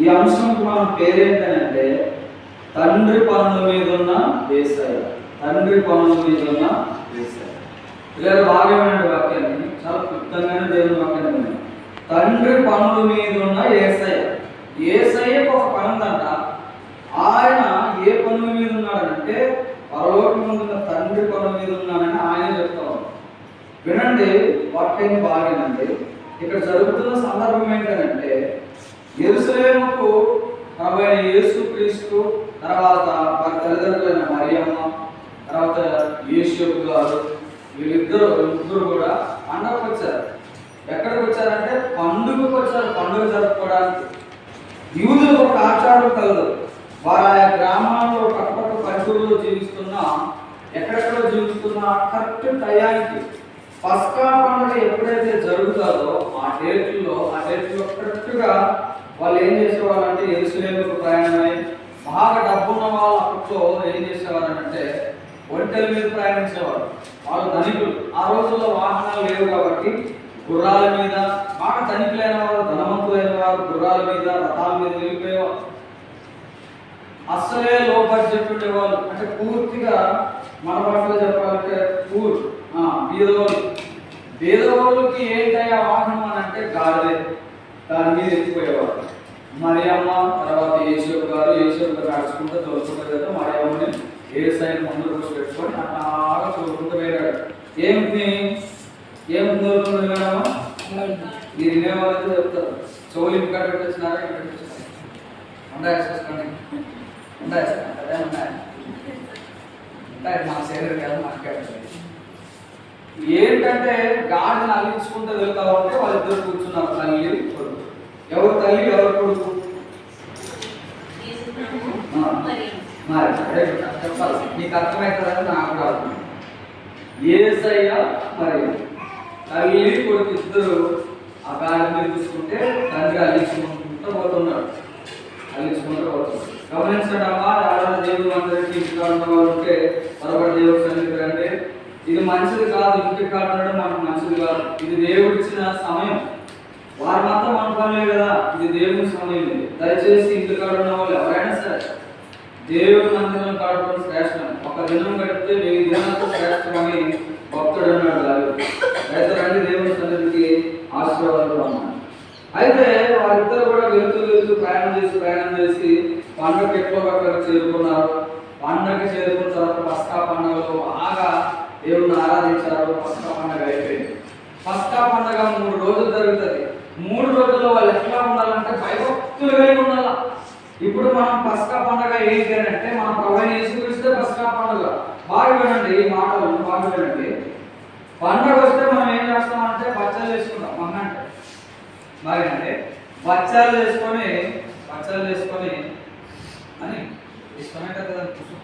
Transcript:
ఈ అంశంకు మనం పేరేంటంటే తండ్రి పనుల మీద ఉన్న వేసాయ తండ్రి పనుల మీద ఉన్న వేసాయ ఇలా బాగా వాక్యాన్ని. చాలా క్లుప్తంగానే దేవుని వాక్యాన్ని తండ్రి పనుల మీద ఉన్న ఏసయ ఏసయ్యకు ఒక పని ఉందంట ఆయన ఏ పనుల మీద ఉన్నాడంటే పరలోకం ముందున్న తండ్రి పనుల మీద ఉన్నాడని ఆయన చెప్తా వినండి వాక్యాన్ని బాగానండి ఇక్కడ జరుగుతున్న సందర్భం ఏంటంటే ఎరుసలేముకు ప్రభు యేసు క్రీస్తు తర్వాత వారి తల్లిదండ్రులైన మరియమ్మ తర్వాత యేసు గారు వీళ్ళిద్దరు ముగ్గురు కూడా పండగకు వచ్చారు. ఎక్కడికి వచ్చారంటే పండుగకు వచ్చారు. పండుగ జరుపుకోవడానికి. యూదులు ఒక ఆచారం కలదు. వారు ఆయా గ్రామాల్లో పక్కపక్క పల్లెటూరులో జీవిస్తున్న ఎక్కడెక్కడో జీవిస్తున్న కరెక్ట్ టయానికి పస్కా పండుగ ఎప్పుడైతే జరుగుతుందో ఆ డేట్లో ఆ డేట్లో కరెక్ట్గా వాళ్ళు ఏం చేసేవాళ్ళు అంటే ప్రయాణమై బాగా డబ్బున్న వాళ్ళు అప్పట్లో ఏం చేసేవారు అంటే ఒంటెల మీద ప్రయాణించేవారు. వాళ్ళు ధనికులు. ఆ రోజుల్లో వాహనాలు లేవు కాబట్టి గుర్రాల మీద బాగా ధనికులైన వారు ధనవంతులైన వారు గుర్రాల మీద రథాల మీద వెళ్ళిపోయేవారు. అస్సలే లో బడ్జెట్ ఉండేవాళ్ళు. అంటే పూర్తిగా మన భాషలో చెప్పాలంటే పూర్ బీదవాళ్ళు. బీదవాళ్ళకి ఏంటయ్యా వాహనం అని అంటే గాడిదే. దాని మీద ఎత్తిపోయేవారు మరి అమ్మ తర్వాత యేసోపు గారు యేసోపు గారు నడుచుకుంటూ తోలుకుంటూ కదా మరి అమ్మని ఏ సైడ్ ముందు రోజు పెట్టుకొని అలాగా తోలుకుంటూ వెళ్ళాడు. ఏమిటి ఏం తోలుకుంటూ వెళ్ళాడమ్మా? మీరు వినేవాళ్ళైతే చెప్తారు. చెవులు ఇంకా పెట్టేసినారా ఇక్కడ పెట్టేసినారా ఉండాలి చూసుకోండి. ఉండాలి అదే ఉండాలి ఉంటాయి మా శరీరం కాదు మాట్లాడుతుంది ఏంటంటే గాడిని అల్లించుకుంటూ వెళ్తా ఉంటే వాళ్ళిద్దరు కూర్చున్నారు తల్లి ఎవరు తల్లి ఎవరు కొడుకు మరి. అదే చెప్పాలి. నీకు అర్థమవుతుందని నాకు కూడా అర్థం ఏసయ్య మరి తల్లి కొడుకు ఇద్దరు ఆ గాడి మీద చూసుకుంటే తండ్రి అల్లించుకుంటూ పోతున్నాడు అల్లించుకుంటూ పోతున్నాడు గమనించండి అమ్మా ఆరాధన దేవుడు అందరికీ ఇంటిగా ఉన్న వాళ్ళు ఉంటే పొరపాటు దేవుడు సన్నిధికి రండి. ఇది మంచిది కాదు ఇంటి కాడ ఉండడం మనకు మంచిది కాదు. ఇది దేవుడు ఇచ్చిన సమయం. వారు మాత్రం అనుకోలేదు కదా. ఇది దేవుని సమయం దయచేసి ఇంటి కాడ ఉన్న వాళ్ళు ఎవరైనా సరే దేవుని మందిరం కాడటం శ్రేష్టం. ఒక దినం గడిపితే వెయ్యి దినాలతో శ్రేష్టమని భక్తుడు అన్నాడు దావీదు. అయితే రండి దేవుని సన్నిధికి ఆశీర్వాదాలు అన్నాడు అయితే వారిద్దరు కూడా వెళ్తూ వెళ్తూ ప్రయాణం చేసి ప్రయాణం చేసి పండగ ఎక్కువ చేరుకున్నారు. పండగ చేరుకున్న తర్వాత పస్కా పండుగలో బాగా దేవుణ్ణి ఆరాధించారు. పస్కా పండగ అయిపోయింది. పస్కా పండగ మూడు రోజులు జరుగుతుంది. మూడు రోజుల్లో వాళ్ళు ఎట్లా ఉండాలంటే భయభక్తులు కలిగి ఉండాలా. ఇప్పుడు మనం పస్కా పండగ ఏంటి అని అంటే మన ప్రభు యేసుక్రీస్తే పస్కా పండుగ. బాగా వినండి ఈ మాటలు బాగా వినండి. పండగ వస్తే మనం ఏం చేస్తామంటే బచ్చలు చేసుకుంటాం. మన అంటే. మరి అంటే బచ్చాలు చేసుకొని బచ్చాలు చేసుకొని అని ఇష్టమే కదా కూర్చో